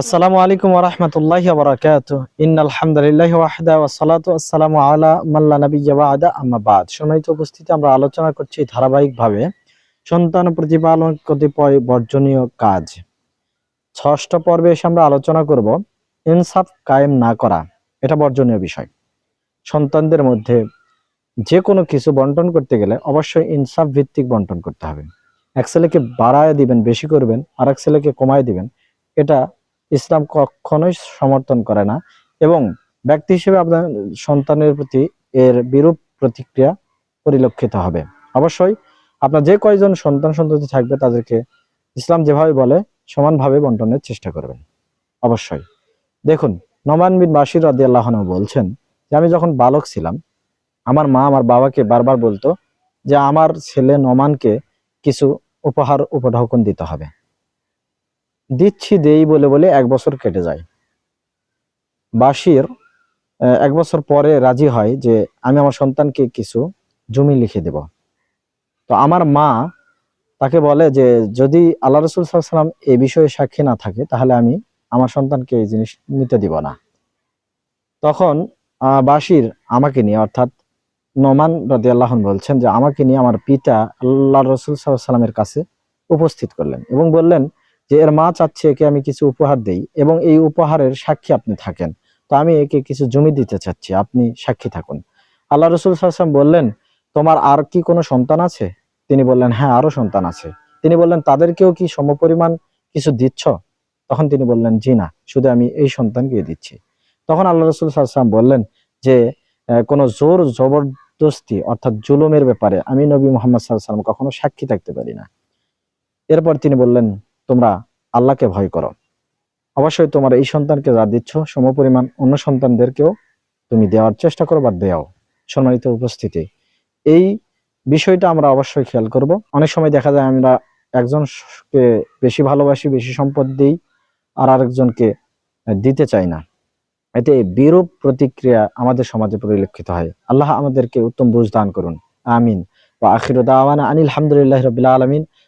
আসসালামু আলাইকুম ওরহমতুল্লাহ বরাকাত ইন্নাল হামদুলিল্লাহ ওয়াহদা ওয়াসসালাতু আসসালামু আলা মাল্লা নাবিয়্যা বা'দা। আম্মা বাদ। সম্মানিত উপস্থিতি আমরা আলোচনা করছি ধারাবাহিকভাবে সন্তান প্রতিপালন কতিপয় বর্জনীয় কাজ। ষষ্ঠ পর্বে এসে আমরা আলোচনা করব ইনসাফ কায়েম না করা। এটা বর্জনীয় বিষয়। সন্তানদের মধ্যে যে কোনো কিছু বন্টন করতে গেলে অবশ্যই ইনসাফ ভিত্তিক বন্টন করতে হবে। এক ছেলেকে বাড়ায় দিবেন, বেশি করবেন আর এক ছেলেকে কমায় দিবেন। এটা ইসলাম কখনোই সমর্থন করে না এবং ব্যক্তি হিসেবে আপনার সন্তানের প্রতি এর বিরূপ প্রতিক্রিয়া পরিলক্ষিত হবে। অবশ্যই আপনার যে কয়জন সন্তান সন্ততি থাকবে তাদেরকে ইসলাম যেভাবে বলে সমানভাবে বন্টনের চেষ্টা করবেন। অবশ্যই। দেখুন, নমান বিন বাসির রাদি আল্লাহ বলছেন যে, আমি যখন বালক ছিলাম, আমার মা আমার বাবাকে বারবার বলতো যে, আমার ছেলে নমানকে কিছু উপহার, উপঢৌকন দিতে হবে। দিচ্ছি, দেই বলে বলে এক বছর কেটে যায়। বাসির এক বছর পরে রাজি হয় যে, আমি আমার সন্তানকে কিছু জমি লিখে দেব। তো আমার মা তাকে বলে যে, যদি আল্লাহ রসুল সাল্লাম এ বিষয়ে সাক্ষী না থাকে, তাহলে আমি আমার সন্তানকে এই জিনিস নিতে দিব না। তখন বাসির আমাকে নিয়ে, অর্থাৎ নোমান রাদি আল্লাহন বলছেন যে, আমাকে নিয়ে আমার পিতা আল্লাহ রসুল সাল্লামের কাছে উপস্থিত করলেন এবং বললেন যে এর মা চাচ্ছে একে আমি কিছু উপহার দেই এবং এই উপহারের সাক্ষী আপনি থাকেন। তো আমি একে কিছু জমি দিতে চাচ্ছি, আপনি সাক্ষী থাকুন। আল্লাহ রসুল সাল্লাম বললেন, তোমার আর কি কোনো সন্তান আছে? তিনি বললেন হ্যাঁ আরও সন্তান আছে। তিনি বললেন, তাদেরকেও কি সমপরিমাণ কিছু দিচ্ছ? তখন তিনি বললেন, জি না, শুধু আমি এই সন্তানকে দিচ্ছি। তখন আল্লাহ রসুল সাল্লাম বললেন যে কোনো জোর জবরদস্তি অর্থাৎ জুলুমের ব্যাপারে আমি নবী মোহাম্মদ সাল্লাম কখনো সাক্ষী থাকতে পারি না। এরপর তিনি বললেন তোমরা আল্লাহকে ভয় করো। অবশ্যই তোমার এই সন্তানকে যা দিচ্ছ, সমপরিমাণ অন্য সন্তানদেরকেও তুমি দেওয়ার চেষ্টা করো বা দেও। সম্মানিত উপস্থিতি। এই বিষয়টা আমরা অবশ্যই খেয়াল করব। অনেক সময় দেখা যায় আমরা একজনকে বেশি ভালোবাসি, বেশি সম্পদ দিই, আর আরেকজনকে দিতে চাই না। এতে বিরূপ প্রতিক্রিয়া আমাদের সমাজে পরিলক্ষিত হয়। আল্লাহ আমাদেরকে উত্তম বুঝ দান করুন। আমিন। ওয়া আখিরু দাওয়ানা আনিল হামদুলিল্লাহি রাব্বিল আলামিন।